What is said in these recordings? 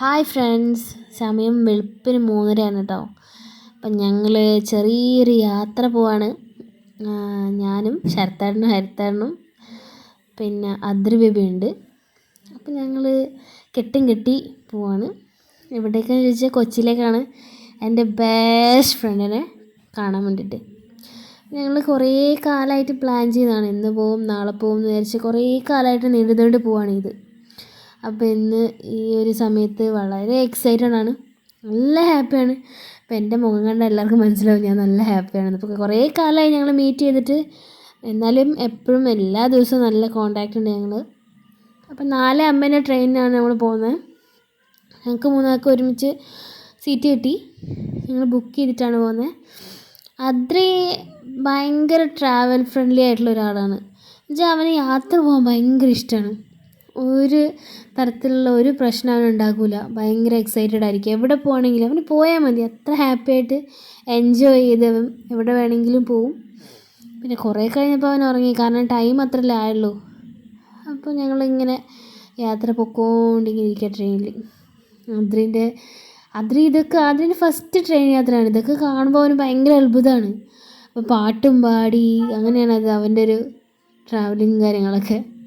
Hi friends. സമയം വെളുപ്പിന് മൂന്നരയാണ് കേട്ടോ അപ്പം ഞങ്ങൾ ചെറിയൊരു യാത്ര പോവാണ്. ഞാനും ശരത്താടനും ഹരിത്താടനും പിന്നെ അദ്രി ബേബി ഉണ്ട്. അപ്പം ഞങ്ങൾ കെട്ടും കെട്ടി പോവാണ്. എവിടേക്കാന്ന് ചോദിച്ചാൽ കൊച്ചിയിലേക്കാണ്. എന്റെ ബെസ്റ്റ് ഫ്രണ്ടിനെ കാണാൻ വേണ്ടിയിട്ട്. ഞങ്ങൾ കുറേ കാലമായിട്ട് പ്ലാൻ ചെയ്തതാണ്. ഇന്ന് പോവും നാളെ പോവും എന്ന് വിചാരിച്ച് കുറേ കാലമായിട്ട് നീണ്ടു നീണ്ടു പോവാണ് ഇത്. അപ്പോൾ ഇന്ന് ഈ ഒരു സമയത്ത് വളരെ എക്സൈറ്റഡ് ആണ്. നല്ല ഹാപ്പിയാണ് അപ്പോൾ എന്റെ മുഖം കണ്ട എല്ലാവർക്കും മനസ്സിലാവും ഞാൻ നല്ല ഹാപ്പിയാണ് അപ്പോൾ കുറേ കാലമായി ഞങ്ങൾ മീറ്റ് ചെയ്തിട്ട്. എന്നാലും എപ്പോഴും എല്ലാ ദിവസവും നല്ല കോണ്ടാക്റ്റ് ഉണ്ട് ഞങ്ങൾ അപ്പം നാല് അമ്പതിന്റെ ട്രെയിനിനാണ് നമ്മൾ പോകുന്നത് ഞങ്ങൾക്ക് മൂന്നാൾക്ക് ഒരുമിച്ച് സീറ്റ് കിട്ടി. ഞങ്ങൾ ബുക്ക് ചെയ്തിട്ടാണ് പോകുന്നത് അദ്രി ഭയങ്കര ട്രാവൽ ഫ്രണ്ട്ലി ആയിട്ടുള്ള ഒരാളാണ്. എന്നുവെച്ചാൽ അവന് യാത്ര പോകാൻ ഭയങ്കര ഇഷ്ടമാണ് ഒരു തരത്തിലുള്ള ഒരു പ്രശ്നം അവന് ഉണ്ടാക്കില്ല ഭയങ്കര എക്സൈറ്റഡ് ആയിരിക്കും. എവിടെ പോകണമെങ്കിലും അവന് പോയാൽ മതി. അത്ര ഹാപ്പി ആയിട്ട് എൻജോയ് ചെയ്ത് അവൻ എവിടെ വേണമെങ്കിലും പോവും. പിന്നെ കുറേ കഴിഞ്ഞപ്പോൾ അവൻ ഉറങ്ങി. കാരണം ടൈം അത്രയല്ലേ ആയുള്ളൂ. അപ്പോൾ ഞങ്ങളിങ്ങനെ യാത്ര പൊക്കോണ്ടിങ്ങനെ ഇരിക്കുക ട്രെയിനിൽ അദ്രീന്റെ അദ്രി ഇതൊക്കെ അദ്രീന്റെ ഫസ്റ്റ് ട്രെയിൻ യാത്രയാണ്. ഇതൊക്കെ കാണുമ്പോൾ അവന് ഭയങ്കര അത്ഭുതമാണ്. അപ്പോൾ പാട്ടും പാടി അങ്ങനെയാണ് അത് അവന്റെ ഒരു ട്രാവലിങ് കാര്യങ്ങളൊക്കെ.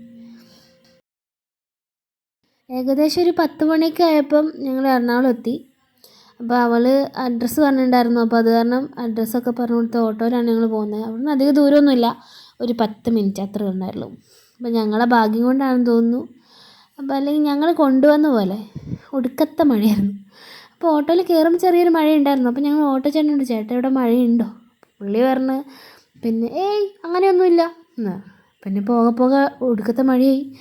ഏകദേശം ഒരു പത്ത് മണിയൊക്കെ ആയപ്പം ഞങ്ങൾ എറണാകുളം എത്തി. അപ്പോൾ അവൾ അഡ്രസ്സ് പറഞ്ഞിട്ടുണ്ടായിരുന്നു. അപ്പോൾ അത് കാരണം അഡ്രസ്സൊക്കെ പറഞ്ഞു കൊടുത്ത ഓട്ടോയിലാണ് ഞങ്ങൾ പോകുന്നത്. അവിടെ നിന്ന് അധികം ദൂരമൊന്നുമില്ല. ഒരു പത്ത് മിനിറ്റ് അത്രേ ഉണ്ടായുള്ളൂ അപ്പോൾ ഞങ്ങളെ ഭാഗ്യം കൊണ്ടാണെന്ന് തോന്നുന്നു. അപ്പോൾ അല്ലെങ്കിൽ ഞങ്ങൾ കൊണ്ടുവന്ന പോലെ ഒടുക്കത്തെ മഴയായിരുന്നു. അപ്പോൾ ഓട്ടോയിൽ കയറുമ്പോൾ ചെറിയൊരു മഴയുണ്ടായിരുന്നു. അപ്പോൾ ഞങ്ങൾ ഓട്ടോ ചേട്ടനോട് ചേട്ടാ ഇവിടെ മഴയുണ്ടോ? പുള്ളി പറഞ്ഞ് പിന്നെ ഏയ് അങ്ങനെയൊന്നുമില്ല. എന്നാ. പിന്നെ പോകെ പോകെ ഒടുക്കത്തെ മഴയായി.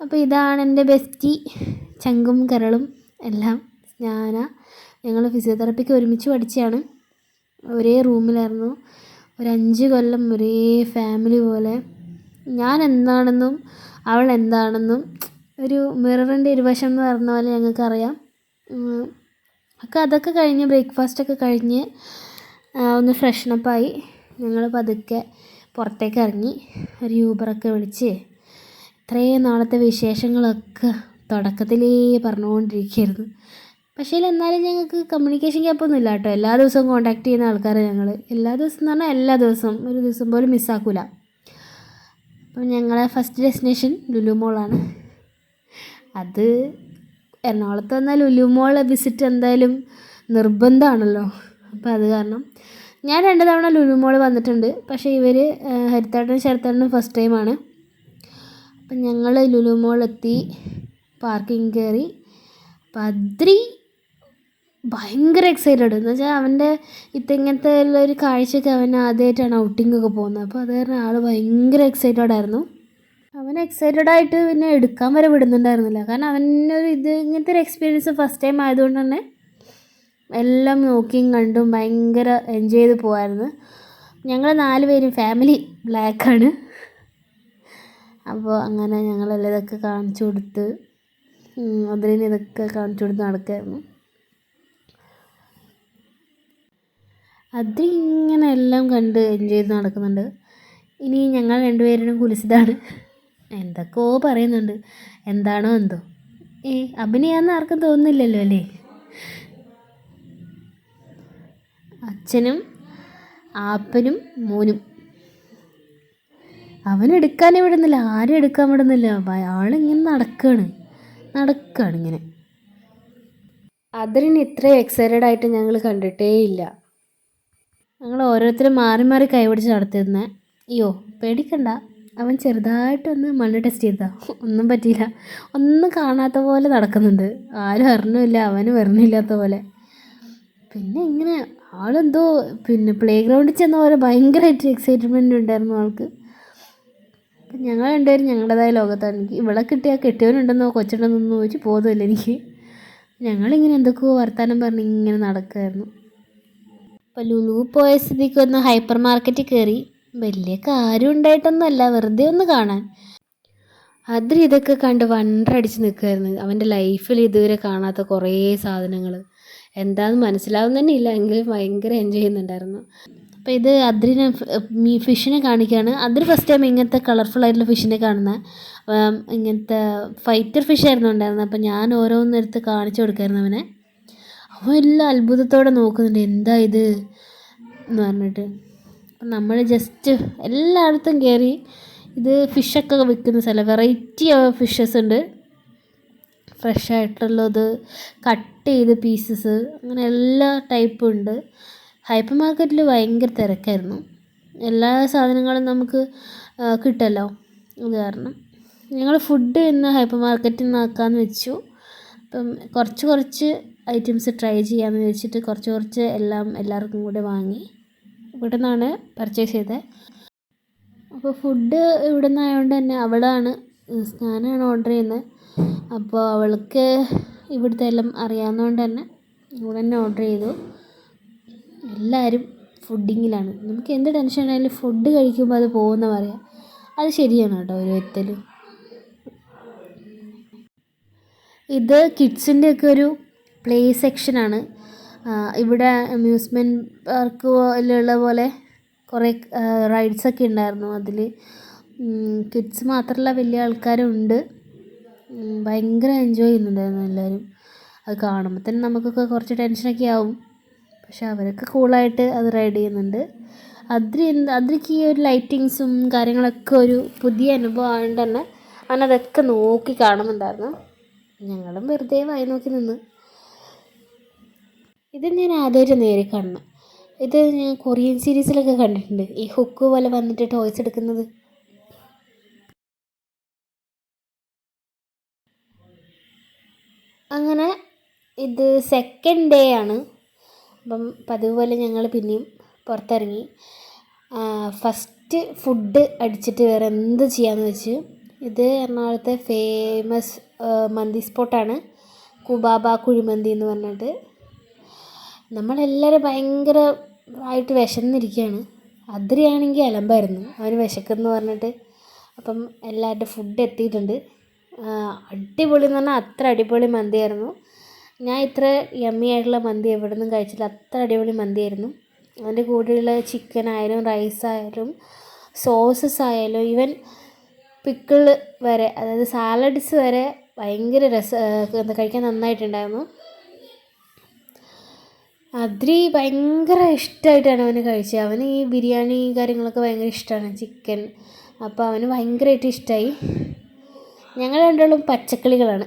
അപ്പോൾ ഇതാണ് എന്റെ ബെസ്റ്റി ചങ്കും കരളും എല്ലാം. സ്നാന ഞങ്ങൾ ഫിസിയോതെറപ്പിക്ക് ഒരുമിച്ച് പഠിച്ചതാണ് ഒരേ റൂമിലായിരുന്നു. ഒരു അഞ്ച് കൊല്ലം ഒരേ ഫാമിലി പോലെ. ഞാൻ എന്താണെന്നും അവൾ എന്താണെന്നും ഒരു മിററിന്റെ ഇരുവശം എന്ന് പറഞ്ഞ പോലെ ഞങ്ങൾക്കറിയാം. ഒക്കെ അതൊക്കെ കഴിഞ്ഞ് ബ്രേക്ക്ഫാസ്റ്റൊക്കെ കഴിഞ്ഞ് ഒന്ന് ഫ്രഷ്നപ്പായി ഞങ്ങൾ പതുക്കെ പുറത്തേക്ക് ഇറങ്ങി ഒരു യൂബറൊക്കെ വിളിച്ച് ഇത്രയും നാളത്തെ വിശേഷങ്ങളൊക്കെ തുടക്കത്തിലേ പറഞ്ഞുകൊണ്ടിരിക്കുകയായിരുന്നു. പക്ഷേ എന്നാലും ഞങ്ങൾക്ക് കമ്മ്യൂണിക്കേഷൻ ഗ്യാപ്പൊന്നും ഇല്ല കേട്ടോ എല്ലാ ദിവസവും കോൺടാക്ട് ചെയ്യുന്ന ആൾക്കാരാണ് ഞങ്ങൾ എല്ലാ ദിവസം എന്ന് പറഞ്ഞാൽ എല്ലാ ദിവസവും ഒരു ദിവസം പോലും മിസ്സാക്കൂല അപ്പം ഞങ്ങളെ ഫസ്റ്റ് ഡെസ്റ്റിനേഷൻ ലുലു മോളാണ് അത് എറണാകുളത്ത് വന്നാൽ ലുലു മോൾ വിസിറ്റ് എന്തായാലും നിർബന്ധമാണല്ലോ. അപ്പോൾ അത് കാരണം ഞാൻ രണ്ട് തവണ ലുലു മോൾ വന്നിട്ടുണ്ട്. പക്ഷേ ഇവർ ഹരിത്താട്ടനും ശരത്താട്ടനും ഫസ്റ്റ് ടൈമാണ് അപ്പം ഞങ്ങൾ ലുലു മോളെത്തി പാർക്കിംഗ് കയറി. അപ്പം അദ്രി ഭയങ്കര എക്സൈറ്റഡ് എന്ന് വെച്ചാൽ അവന്റെ ഇത്തങ്ങനത്തെ ഉള്ള ഒരു കാഴ്ചയൊക്കെ അവൻ ആദ്യമായിട്ടാണ് ഔട്ടിങ്ങൊക്കെ പോകുന്നത്. അപ്പോൾ അത് കാരണം ആൾ ഭയങ്കര എക്സൈറ്റഡ് ആയിരുന്നു. അവൻ എക്സൈറ്റഡ് ആയിട്ട് പിന്നെ എടുക്കാൻ വരെ വിടുന്നുണ്ടായിരുന്നില്ല. കാരണം അവനൊരു ഇത് ഇങ്ങനത്തെ ഒരു എക്സ്പീരിയൻസ് ഫസ്റ്റ് ടൈം ആയതുകൊണ്ട് തന്നെ എല്ലാം നോക്കിയും കണ്ടും ഭയങ്കര എൻജോയ് ചെയ്ത് പോകായിരുന്നു ഞങ്ങൾ നാല് പേരും ഫാമിലി ബ്ലാക്കാണ് അപ്പോൾ അങ്ങനെ ഞങ്ങളെല്ലാം ഇതൊക്കെ കാണിച്ചു കൊടുത്ത് അതിന് ഇതൊക്കെ കാണിച്ചു കൊടുത്ത് നടക്കായിരുന്നു. അത് ഇങ്ങനെ എല്ലാം കണ്ട് എൻജോയ് ചെയ്ത് നടക്കുന്നുണ്ട്. ഇനി ഞങ്ങൾ രണ്ടുപേരും കുലിസിതാണ് എന്തൊക്കെയോ പറയുന്നുണ്ട്. എന്താണോ എന്തോ. ഏ അഭിനയാന്ന് ആർക്കും തോന്നുന്നില്ലല്ലോ അല്ലേ? അച്ഛനും ആപ്പനും മോനും അവനെടുക്കാനേ വിടുന്നില്ല ആരും എടുക്കാൻ വിടുന്നില്ല. അയാളിങ്ങനെ നടക്കുകയാണ് നടക്കുകയാണ് ഇങ്ങനെ. അതിന് ഇത്ര എക്സൈറ്റഡ് ആയിട്ട് ഞങ്ങൾ കണ്ടിട്ടേ ഇല്ല ഞങ്ങൾ ഓരോരുത്തരും മാറി മാറി കൈപിടിച്ച് നടത്തിയിരുന്നേ. അയ്യോ പേടിക്കണ്ട. അവൻ ചെറുതായിട്ട് ഒന്ന് മണ്ണ് ടെസ്റ്റ് ചെയ്താ. ഒന്നും പറ്റിയില്ല. ഒന്നും കാണാത്ത പോലെ നടക്കുന്നുണ്ട്. ആരും അറിഞ്ഞില്ല അവന് വരണില്ലാത്ത പോലെ. പിന്നെ ഇങ്ങനെ ആളെന്തോ പിന്നെ പ്ലേ ഗ്രൗണ്ടിൽ ചെന്ന പോലെ ഭയങ്കരമായിട്ട് എക്സൈറ്റ്മെന്റ് ഉണ്ടായിരുന്നു ആൾക്ക്. അപ്പം ഞങ്ങൾ രണ്ടുപേരും ഞങ്ങളുടേതായ ലോകത്താണ്. എനിക്ക് ഇവിടെ കിട്ടിയാൽ കെട്ടിയവനുണ്ടെന്നോ കൊച്ചുണ്ടെന്നോ ചോദിച്ച് ബോധമില്ല എനിക്ക്. ഞങ്ങളിങ്ങനെ എന്തൊക്കെയോ വർത്തമാനം പറഞ്ഞ് ഇങ്ങനെ നടക്കുമായിരുന്നു അപ്പോൾ ലുലു പോയ സ്ഥിതിക്ക് ഒന്ന് ഹൈപ്പർ മാർക്കറ്റിൽ കയറി. വലിയ കാര്യം ഉണ്ടായിട്ടൊന്നുമല്ല വെറുതെ ഒന്ന് കാണാൻ. അതിൽ ഇതൊക്കെ കണ്ട് വണ്ടടിച്ച് നിൽക്കുമായിരുന്നു അവന്റെ ലൈഫിൽ ഇതുവരെ കാണാത്ത കുറേ സാധനങ്ങൾ. എന്താണെന്ന് മനസ്സിലാവുന്നതന്നെ ഇല്ല. എങ്കിലും ഭയങ്കര എൻജോയ് ചെയ്യുന്നുണ്ടായിരുന്നു. അപ്പോൾ ഇത് അദ്രിനെ മീ ഫിഷിനെ കാണിക്കുകയാണ് അദ്രി ഫസ്റ്റ് ടൈം ഇങ്ങനത്തെ കളർഫുൾ ആയിട്ടുള്ള ഫിഷിനെ കാണുന്നത് ഇങ്ങനത്തെ ഫൈറ്റർ ഫിഷ് ആയിരുന്നു ഉണ്ടായിരുന്നത് അപ്പോൾ ഞാൻ ഓരോന്നെടുത്ത് കാണിച്ചു കൊടുക്കായിരുന്നു അവനെ. അവൻ എല്ലാം അത്ഭുതത്തോടെ നോക്കുന്നുണ്ട്. എന്താ ഇത് എന്ന് പറഞ്ഞിട്ട്. അപ്പം നമ്മൾ ജസ്റ്റ് എല്ലായിടത്തും കയറി ഇത് ഫിഷൊക്കെ വിൽക്കുന്ന സ്ഥലം. വെറൈറ്റി ഫിഷസ് ഉണ്ട്. ഫ്രഷ് ആയിട്ടുള്ളത് കട്ട് ചെയ്ത് പീസസ് അങ്ങനെ എല്ലാ ടൈപ്പും ഉണ്ട്. ഹൈപ്പർ മാർക്കറ്റിൽ ഭയങ്കര തിരക്കായിരുന്നു. എല്ലാ സാധനങ്ങളും നമുക്ക് കിട്ടല്ലോ. അത് കാരണം ഞങ്ങൾ ഫുഡ് ഇന്ന് ഹൈപ്പർ മാർക്കറ്റിൽ നിന്ന് ആക്കാമെന്ന് വെച്ചു. അപ്പം കുറച്ച് കുറച്ച് ഐറ്റംസ് ട്രൈ ചെയ്യാമെന്ന് വെച്ചിട്ട് കുറച്ച് കുറച്ച് എല്ലാം എല്ലാവർക്കും കൂടെ വാങ്ങി. ഇവിടെ നിന്നാണ് പർച്ചേസ് ചെയ്തത് അപ്പോൾ ഫുഡ് ഇവിടെ നിന്നായതുകൊണ്ട് തന്നെ അവളാണ് ഞാനാണ് ഓർഡർ ചെയ്യുന്നത് അപ്പോൾ അവൾക്ക് ഇവിടുത്തെ എല്ലാം അറിയാവുന്നതുകൊണ്ട് തന്നെ ഇവിടെ തന്നെ ഓർഡർ ചെയ്തു. എല്ലാവരും ഫുഡിങ്ങിലാണ്. നമുക്ക് എന്ത് ടെൻഷൻ ആയാലും ഫുഡ് കഴിക്കുമ്പോൾ അത് പോകുന്ന പറയാം. അത് ശരിയാണ് കേട്ടോ ഓരോരുത്തരും ഇത് കിഡ്സിന്റെ ഒക്കെ ഒരു പ്ലേ സെക്ഷനാണ് ഇവിടെ അമ്യൂസ്മെന്റ് പാർക്ക് പോലെയുള്ള പോലെ കുറേ റൈഡ്സൊക്കെ ഉണ്ടായിരുന്നു അതിൽ കിഡ്സ് മാത്രമല്ല വലിയ ആൾക്കാരും ഉണ്ട് ഭയങ്കര എൻജോയ് ചെയ്യുന്നുണ്ടായിരുന്നു എല്ലാവരും അത് കാണുമ്പോൾ തന്നെ നമുക്കൊക്കെ കുറച്ച് ടെൻഷനൊക്കെ ആവും. പക്ഷെ അവരൊക്കെ കൂളായിട്ട് അത് റൈഡ് ചെയ്യുന്നുണ്ട്. അദ്രി എന്ത് അദ്രിക്ക് ഈ ഒരു ലൈറ്റിങ്സും കാര്യങ്ങളൊക്കെ ഒരു പുതിയ അനുഭവം തന്നെ അതൊക്കെ നോക്കി കാണുന്നുണ്ടായിരുന്നു. ഞങ്ങളും വെറുതെ വായി നോക്കി നിന്ന്. ഇത് ഞാൻ ആദ്യമായിട്ട് നേരെ കാണണം ഇത് ഞാൻ കൊറിയൻ സീരീസിലൊക്കെ കണ്ടിട്ടുണ്ട്. ഈ ഹുക്ക് പോലെ വന്നിട്ട് ടോയ്സ് എടുക്കുന്നത്. അങ്ങനെ ഇത് സെക്കൻഡ് ഡേ ആണ്. അപ്പം പതിവ് പോലെ ഞങ്ങൾ പിന്നെയും പുറത്തിറങ്ങി. ഫസ്റ്റ് ഫുഡ് അടിച്ചിട്ട് വേറെ എന്ത് ചെയ്യാമെന്ന് വെച്ച് ഇത് എറണാകുളത്തെ ഫേമസ് മന്തി സ്പോട്ടാണ് കുബാബ കുഴിമന്തി എന്ന് പറഞ്ഞിട്ട്. നമ്മളെല്ലാവരും ഭയങ്കര ആയിട്ട് വിശന്നിരിക്കുകയാണ്. അതിരിയാണെങ്കിൽ അലമ്പായിരുന്നു. അവന് വിശക്കെന്ന് പറഞ്ഞിട്ട് അപ്പം എല്ലാവരുടെ ഫുഡ് എത്തിയിട്ടുണ്ട്. അടിപൊളി എന്ന് പറഞ്ഞാൽ അത്ര അടിപൊളി മന്തിയായിരുന്നു. ഞാൻ ഇത്ര യമ്മി ആയിട്ടുള്ള മന്തി എവിടെ നിന്നും കഴിച്ചില്ല. അത്ര അടിപൊളി മന്തിയായിരുന്നു. അതിന്റെ കൂടെയുള്ള ചിക്കൻ ആയാലും റൈസ് ആയാലും സോസസ് ആയാലും ഈവൻ പിക്കിൾ വരെ അതായത് സാലഡ്സ് വരെ ഭയങ്കര രസ എന്താ കഴിക്കാൻ നന്നായിട്ടുണ്ടായിരുന്നു. അദ്രി ഭയങ്കര ഇഷ്ടമായിട്ടാണ് അവന് കഴിച്ചത്. അവന് ഈ ബിരിയാണി കാര്യങ്ങളൊക്കെ ഭയങ്കര ഇഷ്ടമാണ് ചിക്കൻ അപ്പോൾ അവന് ഭയങ്കരമായിട്ട് ഇഷ്ടമായി ഞങ്ങൾ രണ്ടാളും പച്ചക്കിളികളാണ്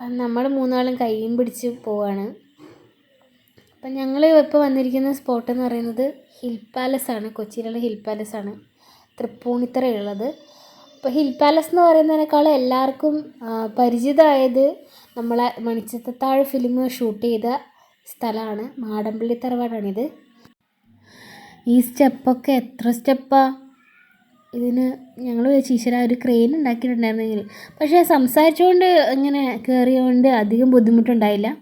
അപ്പം നമ്മൾ മൂന്നാളും കൈയും പിടിച്ച് പോവാണ്. അപ്പം ഞങ്ങൾ ഇപ്പോൾ വന്നിരിക്കുന്ന സ്പോട്ട് എന്ന് പറയുന്നത് ഹിൽ പാലസ് ആണ്. കൊച്ചിയിലുള്ള ഹിൽ പാലസ് ആണ്. തൃപ്പൂണിത്തറയുള്ളത്. അപ്പോൾ ഹിൽ പാലസ് എന്ന് പറയുന്നതിനേക്കാൾ എല്ലാവർക്കും പരിചിതമായത് നമ്മളെ മണിച്ചിത്തത്താഴ് ഫിലിം ഷൂട്ട് ചെയ്ത സ്ഥലമാണ്. മാടമ്പള്ളി തറവാടാണിത്. ഈ സ്റ്റെപ്പൊക്കെ എത്ര സ്റ്റെപ്പാണ് ഇതിന് ഞങ്ങൾ വിചാരിച്ചു ഒരു ക്രെയിൻ ഉണ്ടാക്കിയിട്ടുണ്ടായിരുന്നെങ്കിൽ പക്ഷേ സംസാരിച്ചുകൊണ്ട് ഇങ്ങനെ കയറിയതുകൊണ്ട് അധികം ബുദ്ധിമുട്ടുണ്ടായില്ല.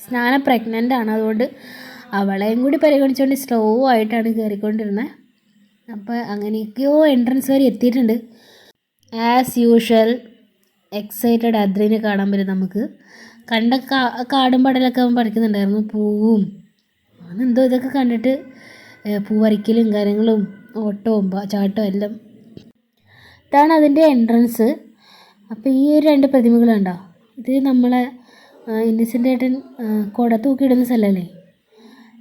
സ്നാന പ്രഗ്നന്റ് ആണ്. അതുകൊണ്ട് അവളെയും കൂടി പരിഗണിച്ചുകൊണ്ട് സ്ലോ ആയിട്ടാണ് കയറിക്കൊണ്ടിരുന്നത് അപ്പോൾ അങ്ങനെയൊക്കെയോ എൻട്രൻസ് വരെ എത്തിയിട്ടുണ്ട്. ആസ് യൂഷ്വൽ എക്സൈറ്റഡ് അദ്രീനെ കാണാൻ പറ്റും നമുക്ക്. കണ്ട കാടും പടലൊക്കെ അവൻ പഠിക്കുന്നുണ്ടായിരുന്നു പൂവും. അവനെന്തോ ഇതൊക്കെ കണ്ടിട്ട് പൂ പറിക്കലും കാര്യങ്ങളും ഓട്ടവും ചാട്ടവും എല്ലാം. ഇതാണ് അതിന്റെ എൻട്രൻസ് അപ്പോൾ ഈ ഒരു രണ്ട് പ്രതിമകളുണ്ടോ ഇത് നമ്മളെ ഇന്നസെന്റ് ഏട്ടൻ കുട തൂക്കിയിടുന്ന സ്ഥലമല്ലേ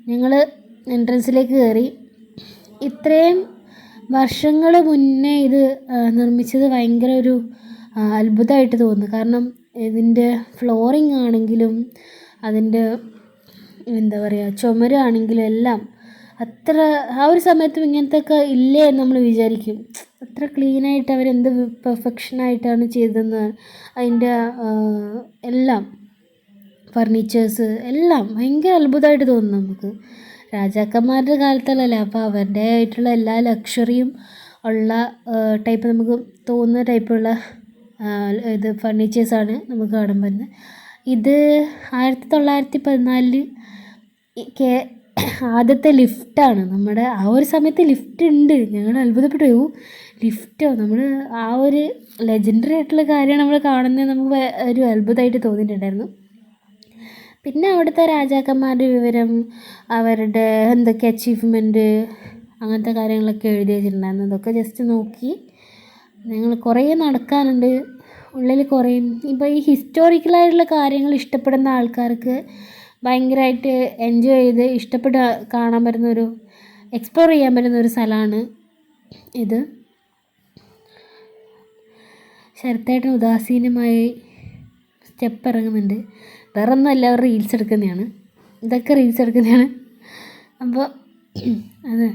ഞങ്ങൾ എൻട്രൻസിലേക്ക് കയറി ഇത്രയും വർഷങ്ങൾ മുന്നേ ഇത് നിർമ്മിച്ചത് ഭയങ്കര ഒരു അത്ഭുതമായിട്ട് തോന്നുന്നു. കാരണം ഇതിന്റെ ഫ്ലോറിങ് ആണെങ്കിലും അതിന്റെ എന്താ പറയുക ചുമരാണെങ്കിലും എല്ലാം അത്ര ആ ഒരു സമയത്തും ഇങ്ങനത്തെയൊക്കെ ഇല്ലേ എന്ന് നമ്മൾ വിചാരിക്കും. അത്ര ക്ലീനായിട്ട് അവരെന്ത് പെർഫെക്ഷനായിട്ടാണ് ചെയ്തതെന്ന് അതിന്റെ എല്ലാം ഫർണിച്ചേഴ്സ് എല്ലാം ഭയങ്കര അത്ഭുതമായിട്ട് തോന്നും നമുക്ക്. രാജാക്കന്മാരുടെ കാലത്തല്ലല്ലേ അപ്പോൾ അവരുടെ ആയിട്ടുള്ള എല്ലാ ലക്ഷറിയും ഉള്ള ടൈപ്പ് നമുക്ക് തോന്നുന്ന ടൈപ്പുള്ള ഇത് ഫർണിച്ചേഴ്സാണ് നമുക്ക് പറ്റുന്നത്. ഇത് ആയിരത്തി തൊള്ളായിരത്തി പതിനാലിൽ കെ ആദ്യത്തെ ലിഫ്റ്റാണ് നമ്മുടെ ആ ഒരു സമയത്ത് ലിഫ്റ്റ് ഉണ്ട്. ഞങ്ങൾ അത്ഭുതപ്പെട്ടു. പോയി ലിഫ്റ്റോ നമ്മൾ ആ ഒരു ലെജൻഡറി ആയിട്ടുള്ള കാര്യമാണ് നമ്മൾ കാണുന്നത്. നമുക്ക് ഒരു അത്ഭുതമായിട്ട് തോന്നിയിട്ടുണ്ടായിരുന്നു. പിന്നെ അവിടുത്തെ രാജാക്കന്മാരുടെ വിവരം അവരുടെ എന്തൊക്കെ അച്ചീവ്മെന്റ് അങ്ങനത്തെ കാര്യങ്ങളൊക്കെ എഴുതി വെച്ചിട്ടുണ്ടായിരുന്നു. അതൊക്കെ ജസ്റ്റ് നോക്കി. ഞങ്ങൾ കുറേ നടക്കാനുണ്ട്. ഉള്ളിൽ കുറേ ഇപ്പോൾ ഈ ഹിസ്റ്റോറിക്കലായിട്ടുള്ള കാര്യങ്ങൾ ഇഷ്ടപ്പെടുന്ന ആൾക്കാർക്ക് ഭയങ്കരമായിട്ട് എൻജോയ് ചെയ്ത് ഇഷ്ടപ്പെട്ട് കാണാൻ പറ്റുന്ന ഒരു എക്സ്പ്ലോർ ചെയ്യാൻ പറ്റുന്ന ഒരു സ്ഥലമാണ് ഇത്. ശരത്തായിട്ട് ഉദാസീനമായി സ്റ്റെപ്പ് ഇറങ്ങുന്നുണ്ട്. വേറെ ഒന്നും എല്ലാവരും റീൽസ് എടുക്കുന്നതാണ്. ഇതൊക്കെ റീൽസ് എടുക്കുന്നതാണ്. അപ്പോൾ അത്.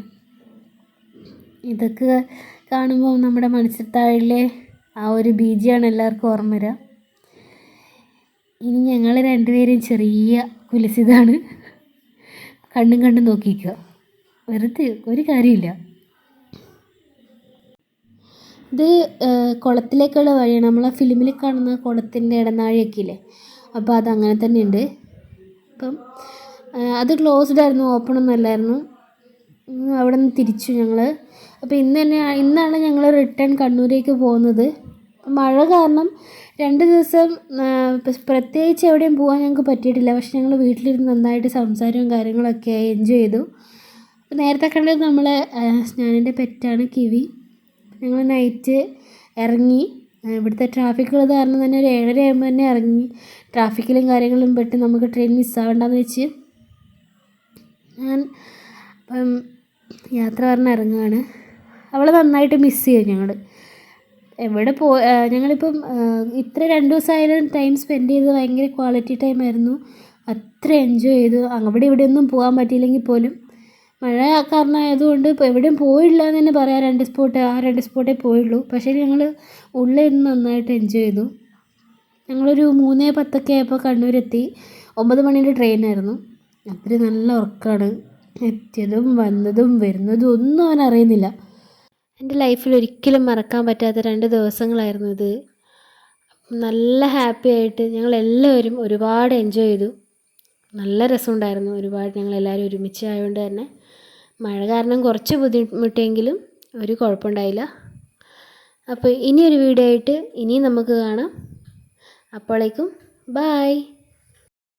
ഇതൊക്കെ കാണുമ്പോൾ നമ്മുടെ മനസ്സിത്താഴിലെ ആ ഒരു ബീജിയാണ് എല്ലാവർക്കും ഓർമ്മ വരിക. ഇനി ഞങ്ങൾ രണ്ടുപേരും ചെറിയ കുലസിതാണ്. കണ്ണും കണ്ടും നോക്കിക്കുക വെറുതെ ഒരു കാര്യമില്ല. ഇത് കുളത്തിലേക്കുള്ള വഴിയാണ്. നമ്മളെ ഫിലിമിൽ കാണുന്ന കുളത്തിന്റെ ഇടനാഴിയൊക്കെ ഇല്ലേ അപ്പോൾ അത് അങ്ങനെ തന്നെ ഉണ്ട് അപ്പം അത് ക്ലോസ്ഡ് ആയിരുന്നു ഓപ്പൺ ഒന്നും അല്ലായിരുന്നു. അവിടെ നിന്ന് തിരിച്ചു ഞങ്ങൾ അപ്പോൾ ഇന്ന് തന്നെ ഇന്നാണ് ഞങ്ങൾ റിട്ടേൺ കണ്ണൂരേക്ക് പോകുന്നത്. മഴ കാരണം രണ്ട് ദിവസം പ്രത്യേകിച്ച് എവിടെയും പോകാൻ ഞങ്ങൾക്ക് പറ്റിയിട്ടില്ല. പക്ഷെ ഞങ്ങൾ വീട്ടിലിരുന്ന് നന്നായിട്ട് സംസാരവും കാര്യങ്ങളൊക്കെ എൻജോയ് ചെയ്തു. അപ്പോൾ നേരത്തെ കണ്ടത് നമ്മൾ സ്നാനിന്റെ പെറ്റാണ് കിവി. ഞങ്ങൾ നൈറ്റ് ഇറങ്ങി. ഇവിടുത്തെ ട്രാഫിക് ഉള്ളത് കാരണം തന്നെ ഒരു ഏഴര ആകുമ്പോൾ തന്നെ ഇറങ്ങി. ട്രാഫിക്കിലും കാര്യങ്ങളും പെട്ട് നമുക്ക് ട്രെയിൻ മിസ്സാവണ്ടെന്ന് വെച്ച്. ഞാൻ യാത്ര പറഞ്ഞ് ഇറങ്ങുകയാണ് അവളെ നന്നായിട്ട് മിസ് ചെയ്യും ഞങ്ങൾ എവിടെ പോ ഞങ്ങളിപ്പം ഇത്ര രണ്ട് ദിവസമായാലും ടൈം സ്പെൻഡ് ചെയ്തത് ഭയങ്കര ക്വാളിറ്റി ടൈം ആയിരുന്നു. അത്ര എൻജോയ് ചെയ്തു. അവിടെ ഇവിടെ ഒന്നും പോകാൻ പറ്റിയില്ലെങ്കിൽ പോലും. മഴ കാരണമായതുകൊണ്ട് ഇപ്പോൾ എവിടെയും പോയില്ല എന്ന് തന്നെ പറയാം. രണ്ട് സ്പോട്ട് ആ രണ്ട് സ്പോട്ടേ പോയുള്ളൂ. പക്ഷേ ഞങ്ങൾ ഉള്ളിൽ നിന്ന് നന്നായിട്ട് എൻജോയ് ചെയ്തു. ഞങ്ങളൊരു മൂന്നേ പത്തൊക്കെ ആയപ്പോൾ കണ്ണൂരെത്തി. ഒമ്പത് മണിയുടെ ട്രെയിനായിരുന്നു അത്ര നല്ല ഉറക്കമാണ് എത്തിയതും വന്നതും വരുന്നതും ഒന്നും അവൻ അറിയുന്നില്ല എന്റെ ലൈഫിൽ ഒരിക്കലും മറക്കാൻ പറ്റാത്ത രണ്ട് ദിവസങ്ങളായിരുന്നു ഇത്. നല്ല ഹാപ്പി ആയിട്ട് ഞങ്ങൾ എല്ലാവരും ഒരുപാട് എൻജോയ് ചെയ്തു. നല്ല രസമുണ്ടായിരുന്നു ഒരുപാട് ഞങ്ങൾ എല്ലാവരും ഒരുമിച്ച് ആയതുകൊണ്ട് തന്നെ. മഴ കാരണം കുറച്ച് ബുദ്ധിമുട്ടിയെങ്കിലും ഒരു കുഴപ്പമുണ്ടായില്ല. അപ്പോൾ ഇനിയൊരു വീഡിയോ ആയിട്ട് ഇനിയും നമുക്ക് കാണാം. അപ്പോഴേക്കും ബായ്